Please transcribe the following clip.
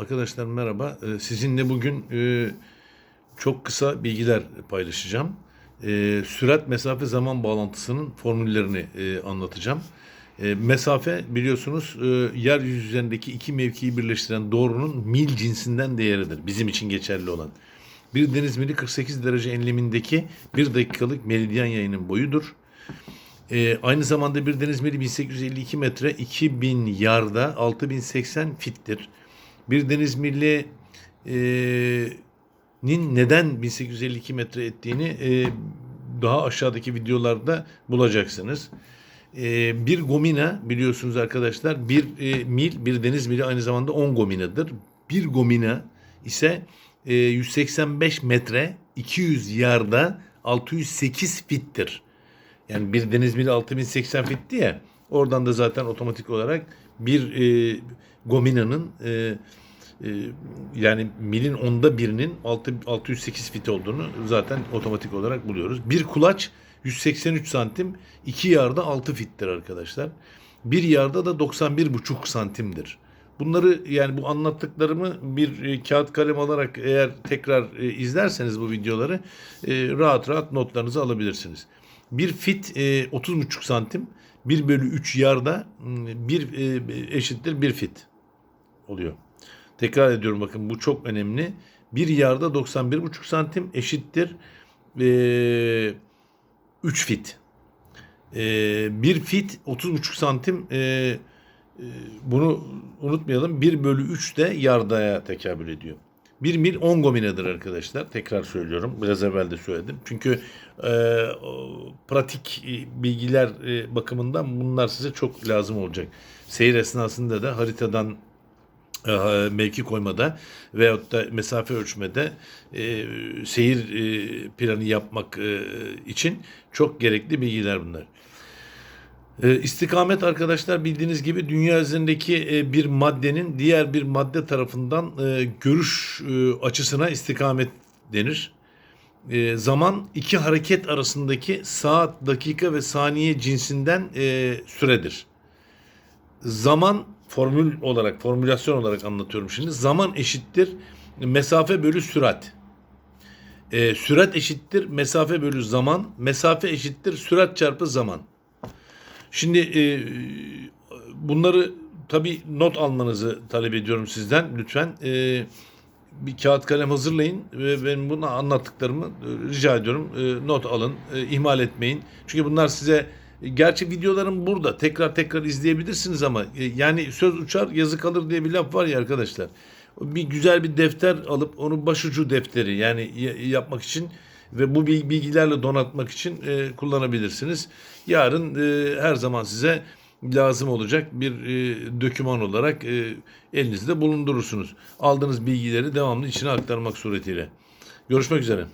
Arkadaşlar merhaba. Ee, Sizinle bugün e, çok kısa bilgiler paylaşacağım. E, Sürat mesafe zaman bağlantısının formüllerini e, anlatacağım. E, Mesafe biliyorsunuz e, yeryüzü üzerindeki iki mevkiyi birleştiren doğrunun mil cinsinden değeridir. Bizim için geçerli olan. Bir deniz mili 48 derece enlemindeki bir dakikalık meridyen yayının boyudur. E, aynı zamanda bir deniz mili 1852 metre 2000 yarda 6080 fittir. Bir deniz milli e, nin neden 1852 metre ettiğini e, daha aşağıdaki videolarda bulacaksınız. E, bir gomina biliyorsunuz arkadaşlar bir e, mil bir deniz mili aynı zamanda 10 gominadır. Bir gomina ise e, 185 metre 200 yarda 608 fittir. Yani bir deniz mili 6080 fitti ya. Oradan da zaten otomatik olarak bir e, Gomina'nın e, e, yani milin onda birinin 6, 608 fit olduğunu zaten otomatik olarak buluyoruz. Bir kulaç 183 santim, iki yarda 6 fittir arkadaşlar. Bir yarda da 91,5 santimdir. Bunları yani bu anlattıklarımı bir e, kağıt kalem alarak eğer tekrar e, izlerseniz bu videoları e, rahat rahat notlarınızı alabilirsiniz. Bir fit e, 30,5 santim, 1 bölü 3 yarda m, bir e, eşittir bir fit oluyor. Tekrar ediyorum bakın bu çok önemli. Bir yarda 91,5 santim eşittir e, 3 fit. E, bir fit 30,5 santim e, e, bunu unutmayalım. 1 bölü 3 de yardaya tekabül ediyor. 1 mil 10 gominadır arkadaşlar. Tekrar söylüyorum. Biraz evvel de söyledim. Çünkü e, pratik e, bilgiler e, bakımından bunlar size çok lazım olacak. Seyir esnasında da haritadan e, mevki koymada veyahut da mesafe ölçmede e, seyir e, planı yapmak e, için çok gerekli bilgiler bunlar. E, istikamet arkadaşlar bildiğiniz gibi dünya üzerindeki e, bir maddenin diğer bir madde tarafından e, görüş e, açısına istikamet denir. Zaman iki hareket arasındaki saat, dakika ve saniye cinsinden süredir. Zaman formül olarak, formülasyon olarak anlatıyorum şimdi. Zaman eşittir mesafe bölü sürat. Sürat eşittir mesafe bölü zaman. Mesafe eşittir sürat çarpı zaman. Şimdi e, bunları tabi not almanızı talep ediyorum sizden lütfen. E, bir kağıt kalem hazırlayın ve benim bunu anlattıklarımı e, rica ediyorum e, not alın, e, ihmal etmeyin. Çünkü bunlar size gerçi videolarım burada tekrar tekrar izleyebilirsiniz ama e, yani söz uçar yazı kalır diye bir laf var ya arkadaşlar. Bir güzel bir defter alıp onu başucu defteri yani yapmak için ve bu bil- bilgilerle donatmak için e, kullanabilirsiniz. Yarın e, her zaman size lazım olacak bir e, döküman olarak e, elinizde bulundurursunuz. Aldığınız bilgileri devamlı içine aktarmak suretiyle. Görüşmek üzere.